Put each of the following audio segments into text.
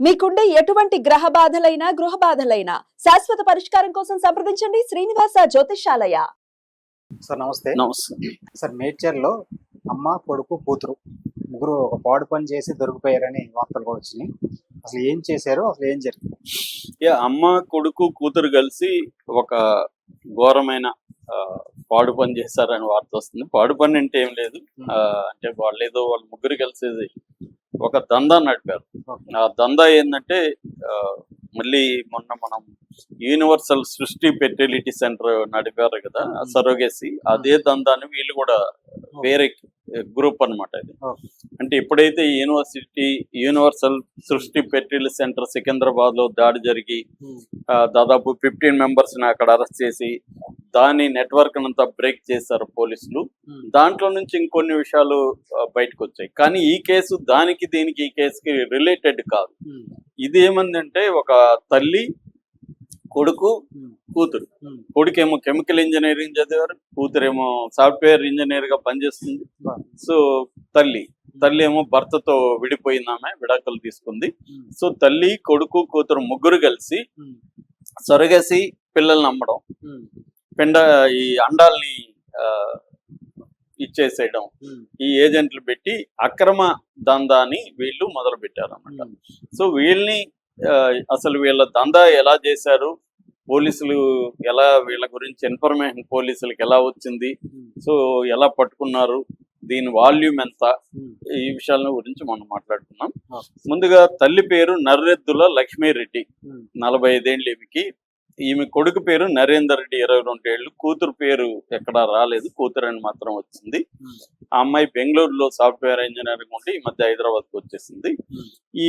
మీకుండే ఎటువంటి గ్రహ బాధలైనా గృహ బాధలైనా శాశ్వత పరిష్కారం కోసం సంప్రదించండి శ్రీనివాస జ్యోతిషాలయ సార్ నమస్తే. నమస్తే. సార్ మేడ్చర్లో అమ్మ కొడుకు కూతురు ముగ్గురు ఒక పాడు పని చేసి దొరికిపోయారని వార్తలు కూడా వచ్చినాయి. అసలు ఏం చేశారు? అసలు ఏం జరిగింది? యా అమ్మ కొడుకు కూతురు కలిసి ఒక ఘోరమైన ఆ, పాడు పని చేశారని వార్త వస్తుంది. పాడు పని అంటే ఏం లేదు. ఆ, అంటే వాళ్ళు ఏదో వాళ్ళు ముగ్గురు కలిసి ఒక దందా నడిపారు. ఆ దందా ఏంటంటే మళ్ళీ మొన్న మనం యూనివర్సల్ సృష్టి ఫెర్టిలిటీ సెంటర్ నడిపారు కదా సరోగేసి. అదే దందాన్ని వీళ్ళు కూడా వేరే గ్రూప్ అన్నమాట ఇది. అంటే ఎప్పుడైతే university universal Srushti fertility centre సికింద్రాబాద్లో దాడి జరిగి దాదాపు ఫిఫ్టీన్ మెంబర్స్ని అక్కడ అరెస్ట్ చేసి దాని నెట్వర్క్ అంతా బ్రేక్ చేశారు పోలీసులు. ఉమ్, దాంట్లో నుంచి ఇంకొన్ని విషయాలు బయటకు వచ్చాయి. కానీ ఈ కేసు దానికి దీనికి ఈ కేసుకి రిలేటెడ్ కాదు. ఉమ్, ఇది ఏమందంటే ఒక తల్లి కొడుకు ఉమ్, కూతురు. కొడుకేమో కెమికల్ ఇంజనీరింగ్ చదివారు కూతురేమో సాఫ్ట్వేర్ ఇంజనీర్గా పనిచేస్తుంది. సో తల్లి. తల్లి ఏమో భర్తతో విడిపోయింది ఆమె విడాకులు తీసుకుంది. సో తల్లి కొడుకు కూతురు ముగ్గురు కలిసి సొరగసి పిల్లల్ని అమ్మడం. పెండ ఈ అండాల్ని ఇచ్చేసేయడం. ఈ ఏజెంట్లు పెట్టి అక్రమ దందాని వీళ్ళు మొదలు పెట్టారు అన్నమాట ఉమ్, సో వీళ్ళని అసలు వీళ్ళ దందా ఎలా చేశారు? పోలీసులు ఎలా వీళ్ళ గురించి ఇన్ఫర్మేషన్ పోలీసులకు ఎలా వచ్చింది? సో ఎలా పట్టుకున్నారు? దీని వాల్యూమ్ ఎంత? ఈ విషయాల గురించి మనం మాట్లాడుకున్నాం. ముందుగా తల్లి పేరు నర్రెద్దుల లక్ష్మీరెడ్డి. నలభై ఐదేళ్ళు ఈమెకి ఈమె కొడుకు పేరు నరేందర్ రెడ్డి ఇరవై రెండు ఏళ్ళు కూతురు పేరు ఎక్కడా రాలేదు. కూతురు అని మాత్రం వచ్చింది. ఉమ్, ఆ అమ్మాయి బెంగళూరులో సాఫ్ట్వేర్ ఇంజనీరింగ్ ఉండి ఈ మధ్య హైదరాబాద్కి వచ్చేసింది. ఉమ్, ఈ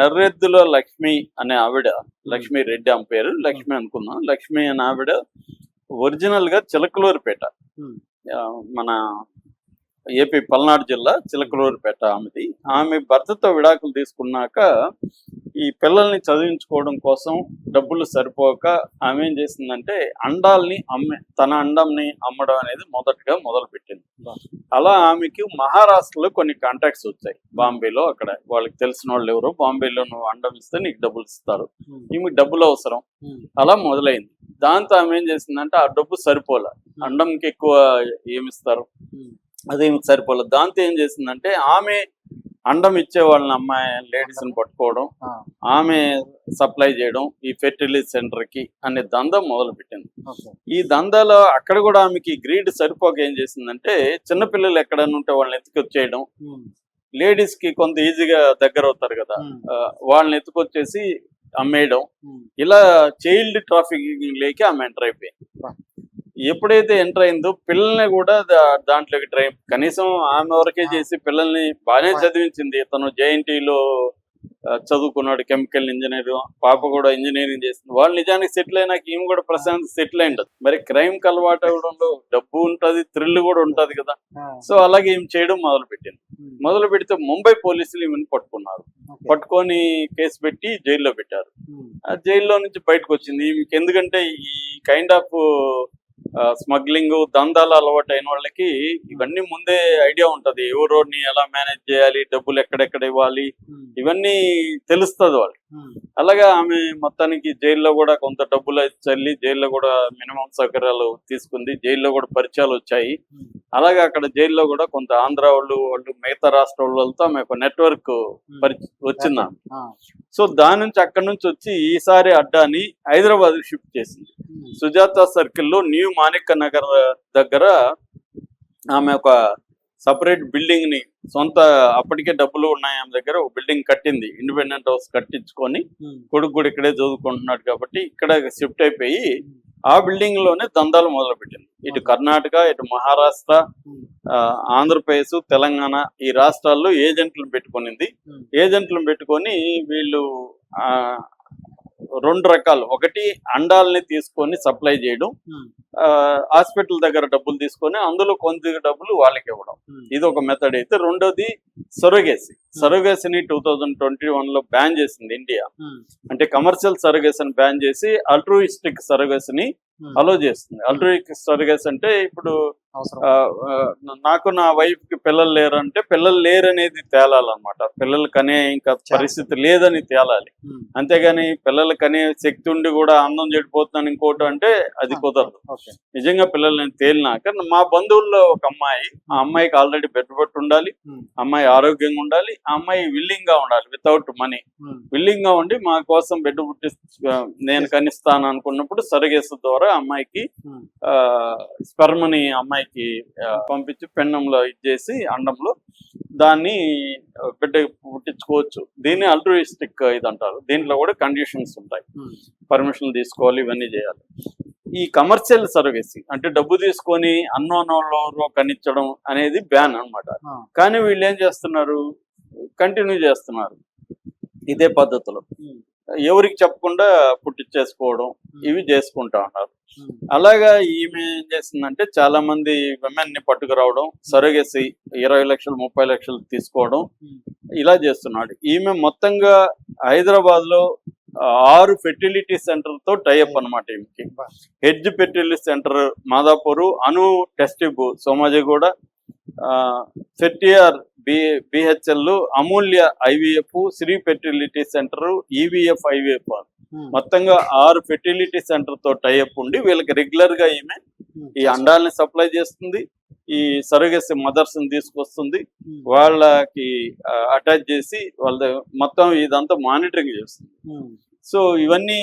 నర్రెద్దుల లక్ష్మి అనే ఆవిడ లక్ష్మీ రెడ్డి ఆమె పేరు. లక్ష్మి అనుకుందాం. లక్ష్మి అనే ఆవిడ ఒరిజినల్గా చిలకలూరుపేట మన ఏపీ పల్నాడు జిల్లా చిలకలూరుపేట ఆమెది. ఆమె భర్తతో విడాకులు తీసుకున్నాక ఈ పిల్లల్ని చదివించుకోవడం కోసం డబ్బులు సరిపోక ఆమె ఏం చేసిందంటే అండాల్ని అమ్మే తన అండంని అమ్మడం అనేది మొదటగా మొదలు పెట్టింది బా. అలా ఆమెకి మహారాష్ట్రలో కొన్ని కాంటాక్ట్స్ వచ్చాయి. బాంబేలో అక్కడ వాళ్ళకి తెలిసిన వాళ్ళు ఎవరో బాంబేలో నువ్వు అండం ఇస్తే నీకు డబ్బులు ఇస్తారు. ఉమ్, ఈమెకి డబ్బులు అవసరం. ఉమ్, అలా మొదలైంది. దాంతో ఆమె ఏం చేసిందంటే ఆ డబ్బు సరిపోలే. అండంకి ఎక్కువ ఏమిస్తారు? ఉమ్, అది ఈమెకి సరిపోలేదు దాంతో ఏం చేసిందంటే ఆమె అండం ఇచ్చే వాళ్ళని అమ్మాయి లేడీస్ని పట్టుకోవడం ఆమె సప్లై చేయడం ఈ ఫెర్టిలిటీ సెంటర్కి అనే దందా మొదలు పెట్టింది. ఈ దందాలో అక్కడ కూడా ఆమెకి గ్రీడ్ సరిపోక ఏం చేసిందంటే చిన్నపిల్లలు ఎక్కడైనా ఉంటే వాళ్ళని ఎత్తుకొచ్చేయడం లేడీస్కి కొంత ఈజీగా దగ్గర అవుతారు కదా వాళ్ళని ఎత్తుకొచ్చేసి అమ్మేయడం ఇలా చైల్డ్ ట్రాఫికింగ్ లేకి ఆమె ఎంటర్ అయిపోయింది. ఎప్పుడైతే ఎంటర్ అయిందో పిల్లల్ని కూడా దాంట్లోకి ట్రై కనీసం ఆమె వరకే. చేసి పిల్లల్ని బాగానే. చదివించింది. తను జేఎన్టీలో చదువుకున్నాడు కెమికల్ ఇంజనీర్ పాప కూడా ఇంజనీరింగ్ చేసింది. వాళ్ళు నిజానికి సెటిల్ అయినాక ఈమె కూడా ప్రశాంత్ సెటిల్ అయిండదు మరి క్రైమ్కి అలవాటు అవడంలో డబ్బు ఉంటది థ్రిల్ కూడా ఉంటది కదా. సో అలాగే ఈమె చేయడం మొదలు పెట్టింది మొదలు పెడితే ముంబై పోలీసులు ఈమెను పట్టుకున్నారు. పట్టుకొని కేసు పెట్టి జైల్లో పెట్టారు. ఆ జైల్లో నుంచి బయటకు వచ్చింది. ఈమెకి ఎందుకంటే ఈ కైండ్ ఆఫ్ స్మగ్లింగ్ దందాలు అలవాటు అయిన వాళ్ళకి ఇవన్నీ ముందే ఐడియా ఉంటది. ఎవరోని ఎలా మేనేజ్ చేయాలి డబ్బులు ఎక్కడెక్కడ ఇవ్వాలి ఇవన్నీ తెలుస్తుంది వాళ్ళు అలాగా ఆమె మొత్తానికి జైల్లో కూడా కొంత డబ్బులు అయితే చల్లి జైల్లో కూడా మినిమం సౌకర్యాలు తీసుకుంది. జైల్లో కూడా పరిచయాలు వచ్చాయి. అలాగే అక్కడ జైల్లో కూడా కొంత ఆంధ్ర వాళ్ళు వాళ్ళు మిగతా రాష్ట్ర వాళ్ళతో ఆమె ఒక నెట్వర్క్ వచ్చింది సో దాని నుంచి అక్కడి నుంచి వచ్చి ఈసారి అడ్డాని హైదరాబాద్ షిఫ్ట్ చేసింది. సుజాత సర్కిల్లో న్యూ మాణిక్య నగర్ దగ్గర ఆమె ఒక సపరేట్ బిల్డింగ్ని సొంత అప్పటికే డబ్బులు ఉన్నాయి ఆమె దగ్గర ఒక బిల్డింగ్ కట్టింది. ఇండిపెండెంట్ హౌస్ కట్టించుకొని కొడుకు కూడా ఇక్కడే చదువుకుంటున్నాడు కాబట్టి ఇక్కడ షిఫ్ట్ అయిపోయి ఆ బిల్డింగ్లోనే దందాలు మొదలు పెట్టింది ఇటు కర్ణాటక ఇటు మహారాష్ట్ర ఆంధ్రప్రదేశ్ తెలంగాణ ఈ రాష్ట్రాల్లో ఏజెంట్లను పెట్టుకునింది. ఏజెంట్లను పెట్టుకొని వీళ్ళు ఆ, రెండు రకాలు. ఒకటి అండాలని తీసుకొని సప్లై చేయడం ఆ, హాస్పిటల్ దగ్గర డబ్బులు తీసుకొని అందులో కొంత డబ్బులు వాళ్ళకి ఇవ్వడం. ఇది ఒక మెథడ్ అయితే. రెండోది సొరగేసి. సొరగేసిని టూ థౌజండ్ ట్వంటీ వన్లో బ్యాన్ చేసింది ఇండియా. ఉమ్, అంటే కమర్షియల్ సరగేసిని బ్యాన్ చేసి అల్ట్రూయిస్టిక్ సరగేసిని అలో చేస్తుంది. అల్ట్రిక్ సర్గస్ అంటే ఇప్పుడు నాకు నా వైఫ్కి పిల్లలు లేరు అంటే పిల్లలు లేరు అనేది తేలాలన్నమాట. పిల్లలు కనే ఇంకా పరిస్థితి లేదని తేలాలి. ఉమ్. అంతేగాని పిల్లలు కనే శక్తి ఉండి కూడా అందం చెడిపోతున్నాను ఇంకోటి అంటే అది కుదరదు. ఓకే నిజంగా పిల్లలు నేను తేలినాక మా బంధువుల్లో ఒక అమ్మాయి ఆ అమ్మాయికి ఆల్రెడీ పెట్టుబడి ఉండాలి. అమ్మాయి ఆరోగ్యంగా ఉండాలి. ఆ అమ్మాయి విల్లింగ్గా ఉండాలి వితౌట్ మనీ. విల్లింగ్గా ఉండి మా కోసం బిడ్డ పుట్టి నేను కనిస్తాను అనుకున్నప్పుడు సరగేసు ద్వారా అమ్మాయికి ఉమ్. స్పర్మని అమ్మాయికి పంపించి పెన్నంలో ఇచ్చేసి అండంలో దాన్ని బిడ్డ పుట్టించుకోవచ్చు దీన్ని అల్ట్రూయిస్టిక్ ఇది అంటారు దీంట్లో కూడా కండిషన్స్ ఉంటాయి ఉమ్. పర్మిషన్ తీసుకోవాలి ఇవన్నీ చేయాలి ఈ కమర్షియల్ సర్వీస్ అంటే డబ్బు తీసుకొని అన్నోనోళ్ళు కనిచ్చడం అనేది బ్యాన్ అన్నమాట ఆ. కానీ వీళ్ళు ఏం చేస్తున్నారు కంటిన్యూ చేస్తున్నారు ఇదే పద్ధతిలో. ఎవరికి చెప్పకుండా పుట్టించేసుకోవడం ఇవి చేసుకుంటా ఉన్నారు ఉమ్. అలాగా ఈమె ఏం చేసిందంటే చాలా మంది విమెన్ని పట్టుకురావడం సరగేసి ఇరవై లక్షలు ముప్పై లక్షలు తీసుకోవడం ఉమ్. ఇలా చేస్తున్నాడు ఈమె మొత్తంగా హైదరాబాద్లో ఆరు ఫెర్టిలిటీ సెంటర్తో టైఅప్ అన్నమాట ఈమెకి. Hedge fertility centre Madhapur Anu test tube Somajiguda ఫెర్టిఆర్ B BHL Amulya IVF Sri fertility centre EVF IVF um. మొత్తంగా ఆరు ఫెర్టిలిటీ సెంటర్తో టైఅప్ ఉండి వీళ్ళకి రెగ్యులర్గా ఈమె ఉమ్. ఈ అండాలని సప్లై చేస్తుంది ఈ సరగసి మదర్స్ని తీసుకొస్తుంది ఉమ్. వాళ్ళకి అటాచ్ చేసి వాళ్ళ మొత్తం ఇదంతా మానిటరింగ్ చేస్తుంది. సో ఇవన్నీ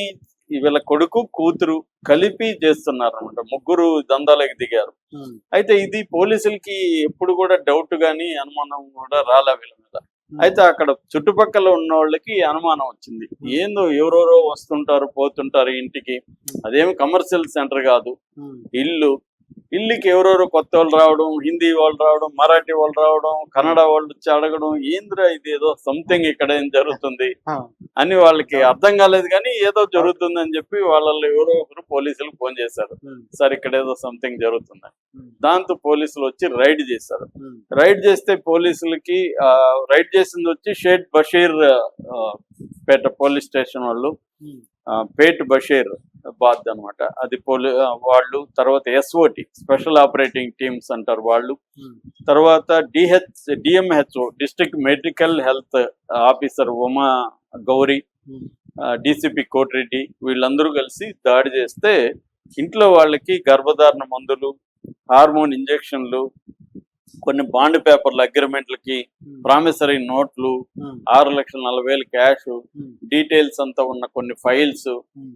వీళ్ళ కొడుకు కూతురు కలిపి చేస్తున్నారు అనమాట ముగ్గురు దందాలకు దిగారు. అయితే ఇది పోలీసులకి ఎప్పుడు కూడా డౌట్ గానీ అనుమానం కూడా రాలే వీళ్ళ మీద. అయితే అక్కడ చుట్టుపక్కల ఉన్న వాళ్ళకి అనుమానం వచ్చింది. ఏందో ఎవరెవరో వస్తుంటారు పోతుంటారు ఇంటికి. అదేమి కమర్షియల్ సెంటర్ కాదు. ఇల్లు ఇల్లుకి ఎవరెవరో కొత్త వాళ్ళు రావడం హిందీ వాళ్ళు రావడం మరాఠీ వాళ్ళు రావడం కన్నడ వాళ్ళు వచ్చి అడగడం ఏంద్రా ఇది ఏదో సంథింగ్ ఇక్కడ ఏం జరుగుతుంది. అని వాళ్ళకి అర్థం కాలేదు కానీ ఏదో జరుగుతుంది అని చెప్పి వాళ్ళల్లో ఎవరో ఒకరు పోలీసులకు ఫోన్ చేశారు. సార్ ఇక్కడ ఏదో సంథింగ్ జరుగుతుంది. దాంతో పోలీసులు వచ్చి రైడ్ చేశారు. రైడ్ చేస్తే పోలీసులకి ఆ, రైడ్ చేసింది వచ్చి షేక్ బషీర్ పేట పోలీస్ స్టేషన్ వాళ్ళు పేట్ బషీర్ బాద్ అన్నమాట అది పోలీ వాళ్ళు తర్వాత ఎస్ఓటి స్పెషల్ ఆపరేటింగ్ టీమ్స్ అంటారు వాళ్ళు. తర్వాత DH DMHO district medical health officer Uma Gowri. DCP Kotireddy వీళ్ళందరూ కలిసి దాడి చేస్తే ఇంట్లో వాళ్ళకి గర్భధారణ మందులు హార్మోన్ ఇంజెక్షన్లు కొన్ని బాండ్ పేపర్ల అగ్రిమెంట్లకి. ప్రామిసరీ నోట్లు. ఆరు లక్షల నలభై వేలు క్యాష్. డీటెయిల్స్ అంతా ఉన్న కొన్ని ఫైల్స్.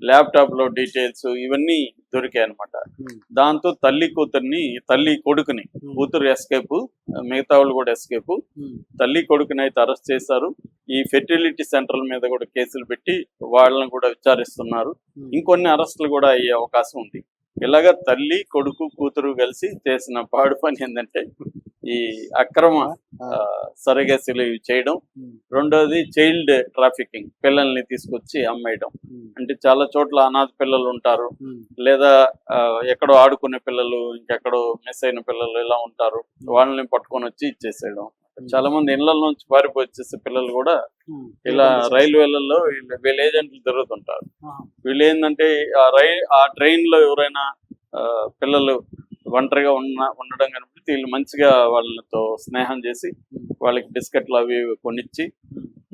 ల్యాప్టాప్లో డీటెయిల్స్ ఇవన్నీ దొరికాయి అనమాట ఉమ్. దాంతో తల్లి కూతుర్ని తల్లి కొడుకుని. కూతురు ఎస్కేప్ మిగతా వాళ్ళు కూడా ఎస్కేప్. తల్లి కొడుకుని అయితే అరెస్ట్ చేశారు ఈ ఫెర్టిలిటీ సెంటర్ల మీద కూడా కేసులు పెట్టి వాళ్ళని కూడా విచారిస్తున్నారు. ఇంకొన్ని అరెస్టులు కూడా అయ్యే అవకాశం ఉంది ఇలాగా తల్లి కొడుకు కూతురు కలిసి చేసిన పాడు పని ఏంటంటే ఈ అక్రమ. సరగసిలు ఇవి చేయడం. రెండోది చైల్డ్ ట్రాఫికింగ్ పిల్లల్ని తీసుకొచ్చి అమ్మేయడం. అంటే చాలా చోట్ల అనాథ పిల్లలు ఉంటారు. లేదా ఎక్కడో ఆడుకునే పిల్లలు ఇంకెక్కడో మిస్ అయిన పిల్లలు ఇలా ఉంటారు వాళ్ళని పట్టుకొని వచ్చి ఇచ్చేసేయడం చాలా మంది ఇళ్ళ నుంచి పారిపోయి వచ్చేసే పిల్లలు కూడా. ఇలా రైల్వేలలో వీళ్ళ- వీళ్ళ ఏజెంట్లు తిరుగుతుంటారు. వీళ్ళు ఏంటంటే ఆ రై ఆ ట్రైన్లో ఎవరైనా పిల్లలు ఒంటరిగా ఉన్న ఉండడం కనిపిస్తే వీళ్ళు మంచిగా వాళ్ళతో స్నేహం చేసి వాళ్ళకి బిస్కెట్లు అవి కొనిచ్చి.